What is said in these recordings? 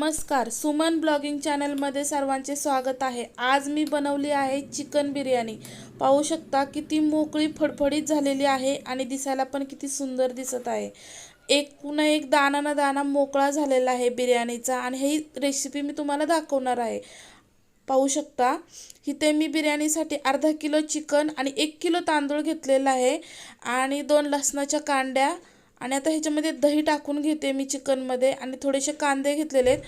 नमस्कार सुमन ब्लॉगिंग चॅनलमध्ये सर्वांचे स्वागत आहे. आज मी बनवली आहे चिकन बिर्याणी. पाहू शकता किती मोकळी फडफडीत झालेली आहे आणि दिसायला पण किती सुंदर दिसत आहे. एक पुन्हा एक दाना ना दाना मोकळा झालेला आहे बिर्याणीचा आणि ही रेसिपी मी तुम्हाला दाखवणार आहे. पाहू शकता इथे मी बिर्याणीसाठी अर्धा किलो चिकन आणि एक किलो तांदूळ घेतलेला आहे आणि दोन लसणाच्या कांड्या आणि आता ह्याच्यामध्ये दही टाकून घेते मी चिकनमध्ये. आणि थोडेसे कांदे घेतलेले आहेत.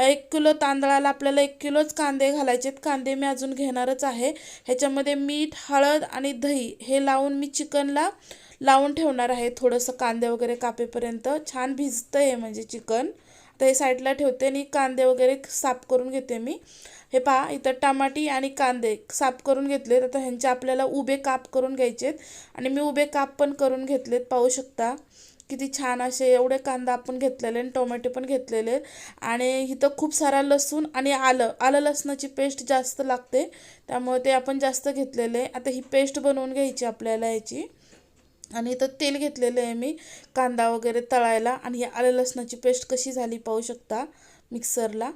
एक किलो तांदळाला आपल्याला एक किलोच कांदे घालायचे आहेत. कांदे मी अजून घेणारच आहे. ह्याच्यामध्ये मीठ हळद आणि दही हे लावून मी चिकनला लावून ठेवणार आहे. थोडंसं कांदे वगैरे कापेपर्यंत. छान भिजतं आहे म्हणजे चिकन. आता हे साईडला ठेवते आणि कांदे वगैरे साफ करून घेते मी. हे पहा इथं टमाटी आणि कांदे साफ करून घेतलेत. आता ह्यांचे आपल्याला उभे काप करून घ्यायचेत. आणि मी उभे काप पण करून घेतलेत पाहू शकता. किती छान असे एवढे कांदा आपण घेतलेले आणि टोमॅटो पण घेतलेले. आणि इथं खूप सारा लसूण आणि आलं आलं लसणाची पेस्ट जास्त लागते त्यामुळे ते आपण जास्त घेतलेले. आता ही पेस्ट बनवून घ्यायची आपल्याला याची. आणि इथं तेल घेतलेलं आहे मी कांदा वगैरे तळायला. आणि ही आलं लसणाची पेस्ट कशी झाली पाहू शकता मिक्सरला.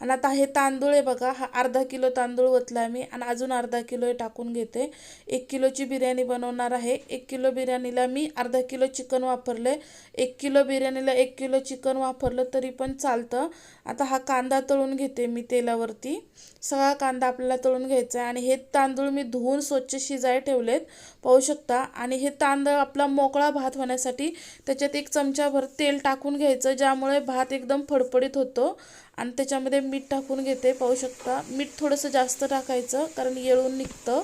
आणि आता हे तांदूळ आहे बघा हा अर्धा किलो तांदूळ ओतला मी आणि अजून अर्धा किलो हे टाकून घेते. एक किलोची बिर्याणी बनवणार आहे. एक किलो बिर्याणीला मी अर्धा किलो चिकन वापरले. एक किलो बिर्याणीला एक किलो चिकन वापरलं तरी पण चालतं. आता हा कांदा तळून घेते मी तेलावरती. सगळा कांदा आपल्याला तळून घ्यायचा आहे आणि हे तांदूळ मी धुवून स्वच्छ शिजाय ठेवलेत पाहू शकता. आणि हे तांदूळ आपला मोकळा भात होण्यासाठी त्याच्यात एक चमचाभर तेल टाकून घ्यायचं ज्यामुळे भात एकदम फडफडीत होतो. आणि त्याच्यामध्ये मीठ टाकून घेते पाहू शकता. मीठ थोडंसं जास्त टाकायचं कारण येळून निघतं.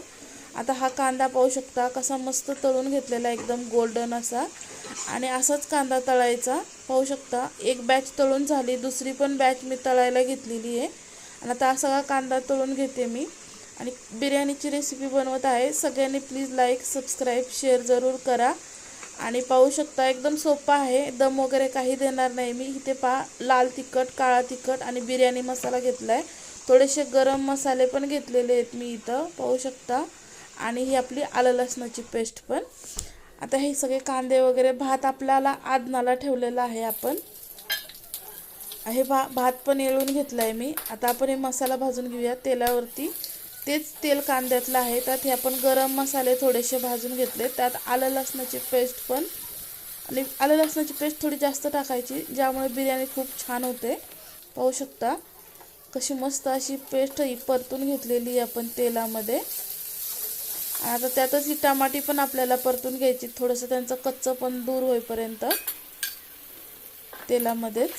आता हा कांदा पाहू शकता कसा मस्त तळून घेतलेला एकदम गोल्डन असा. आणि असाच कांदा तळायचा पाहू शकता. एक बॅच तळून झाली दुसरी पण बॅच मी तळायला घेतलेली आहे. आणि आता सगळा कांदा तळून घेते मी. आणि बिर्याणीची रेसिपी बनवत आहे. सगळ्यांनी प्लीज लाईक सबस्क्राईब शेअर जरूर करा. आणि पाहू शकता एकदम सोपं आहे. दम वगैरे काही देणार नाही. मी इथे पहा लाल तिखट काळा तिखट आणि बिर्याणी मसाला घेतला आहे थोडेसे गरम मसाले पण घेतलेले आहेत मी इथं पाहू शकता. आणि ही आपली आलं लसणाची पेस्ट पण. आता हे सगळे कांदे वगैरे भात आपल्याला आदनाला ठेवलेला आहे आपण. हे भा भात पण येळून घेतला आहे मी. आता आपण हे मसाला भाजून घेऊया तेलावरती. तेच तेल कांद्यातलं आहे त्यात हे आपण गरम मसाले थोडेसे भाजून घेतले. त्यात आलं लसणाची पेस्ट पण. आणि आलं लसणाची पेस्ट थोडी जास्त टाकायची ज्यामुळे बिर्याणी खूप छान होते. पाहू शकता कशी मस्त अशी पेस्ट ही परतून घेतलेली आपण तेलामध्ये. आता त्यातच ही टमाटी पण आपल्याला परतून घ्यायची थोडंसं त्यांचं कच्चं पण दूर होईपर्यंत तेलामध्येच.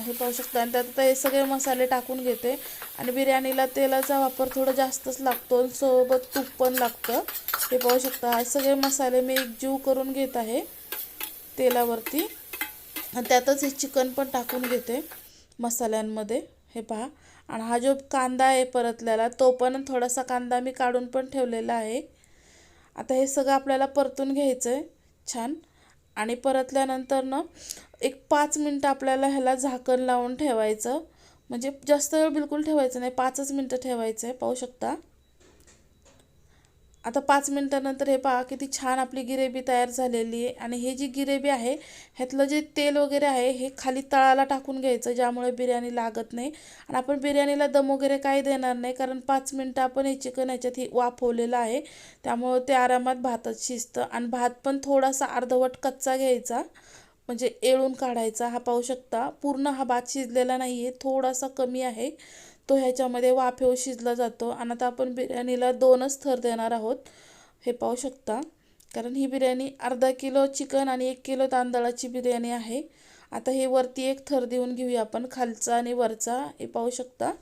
हे पाहू शकता. आणि त्यात आता हे सगळे मसाले टाकून घेते. आणि बिर्याणीला तेलाचा वापर थोडा जास्तच लागतो सोबत तूप पण लागतं. हे पाहू शकता. हे सगळे मसाले मी एकजीव करून घेत आहे तेलावरती. आणि त्यातच हे चिकन पण टाकून घेते मसाल्यांमध्ये. हे पहा. आणि हा जो कांदा आहे परतलेला तो पण थोडासा कांदा मी काढून पण ठेवलेला आहे. आता हे सगळं आपल्याला परतून घ्यायचं आहे छान. आणि परतल्यानंतर ना एक पाच मिनटं आपल्याला ह्याला झाकण लावून ठेवायचं. म्हणजे जास्त वेळ बिलकुल ठेवायचं नाही पाचच मिनटं ठेवायचं आहे पाहू शकता. आता पाच मिनटानंतर हे पहा किती छान आपली गिरेबी तयार झालेली आहे. आणि हे जी गिरेबी आहे ह्यातलं जे तेल वगैरे आहे हे खाली तळाला टाकून घ्यायचं ज्यामुळे बिर्याणी लागत नाही. आणि आपण बिर्याणीला दम वगैरे काही देणार नाही कारण पाच मिनटं आपण हे चिकन ह्याच्यात ही वाफवलेलं आहे. त्यामुळं ते आरामात भातात शिजतं. आणि भात पण थोडासा अर्धवट कच्चा घ्यायचा म्हणजे येळून काढायचा हा पाहू शकता. पूर्ण हा भात शिजलेला नाही आहे थोडासा कमी आहे. तो ह्याच्यामध्ये वाफेव शिजला जातो. आणि आता आपण बिर्याणीला दोनच थर देणार आहोत. हे पाहू शकता. कारण ही बिर्याणी अर्धा किलो चिकन आणि एक किलो तांदळाची बिर्याणी आहे. आता हे वरती एक थर देऊन घेऊया आपण खालचा आणि वरचा. हे पाहू शकता.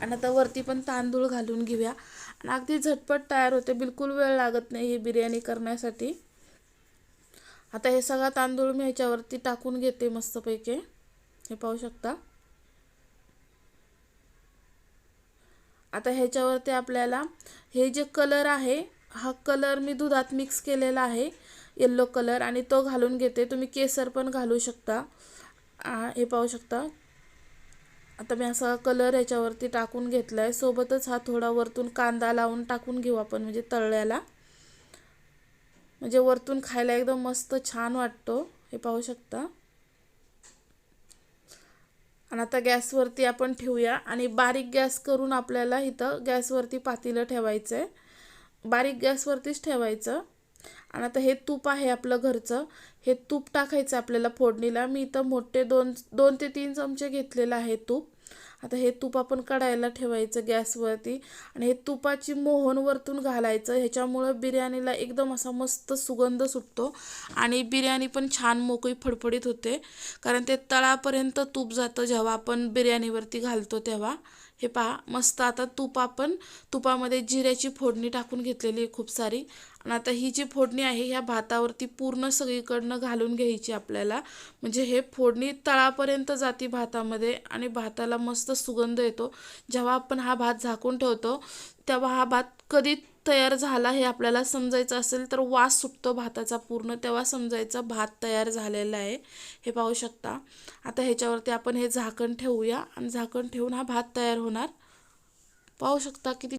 आणि आता वरती पण तांदूळ घालून घेऊया. आणि अगदी झटपट तयार होते. बिलकुल वेळ लागत नाही ही बिर्याणी करण्यासाठी. आता हे सगळा तांदूळ मी ह्याच्यावरती टाकून घेते मस्तपैकी. हे पाहू शकता. आता ह्याच्यावरती आपल्याला हे जे कलर आहे हा कलर मी दुधात मिक्स केलेला आहे येल्लो कलर आणि तो घालून घेते. तुम्ही केसर पण घालू शकता. हे पाहू शकता. आता मी असा कलर ह्याच्यावरती टाकून घेतला आहे सोबतच हा थोडा वरतून कांदा लावून टाकून घेऊ आपण म्हणजे तळल्याला. म्हणजे वरतून खायला एकदम मस्त छान वाटतो. हे पाहू शकता. आणि आता गॅसवरती आपण ठेवूया. आणि बारीक गॅस करून आपल्याला इथं गॅसवरती पातेलं ठेवायचं आहे बारीक गॅसवरतीच ठेवायचं. आणि आता हे तूप आहे आपलं घरचं. हे तूप टाकायचं आपल्याला फोडणीला. मी इथं मोठे दोन दोन ते तीन चमचे घेतलेलं आहे तूप. आता हे तूप आपण कढायला ठेवायचं गॅसवरती आणि हे तुपाची मोहन वरतून घालायचं. ह्याच्यामुळं बिर्याणीला एकदम असा मस्त सुगंध सुटतो आणि बिर्याणी पण छान मोकळी फडफडीत होते. कारण ते तळापर्यंत तूप जातं जेव्हा आपण बिर्याणीवरती घालतो तेव्हा. हे पहा मस्त आता तूप आपण तुपामध्ये जिऱ्याची फोडणी टाकून घेतलेली आहे खूप सारी. आणि आता ही जी फोडणी आहे ह्या भातावरती पूर्ण सगळीकडनं घालून घ्यायची आपल्याला. म्हणजे हे फोडणी तळापर्यंत जाते भातामध्ये आणि भाताला मस्त सुगंध येतो. जेव्हा आपण हा भात झाकून ठेवतो तेव्हा हा भात कधी तयार झाला हे आपल्याला समजायचं असेल तर वास सुटतो भाताचा पूर्ण. तेव्हा समजायचा भात तयार झालेला आहे. हे पाहू शकता. आता ह्याच्यावरती आपण हे झाकण ठेवूया आणि झाकण ठेवून हा भात तयार होणार. पाहू शकता किती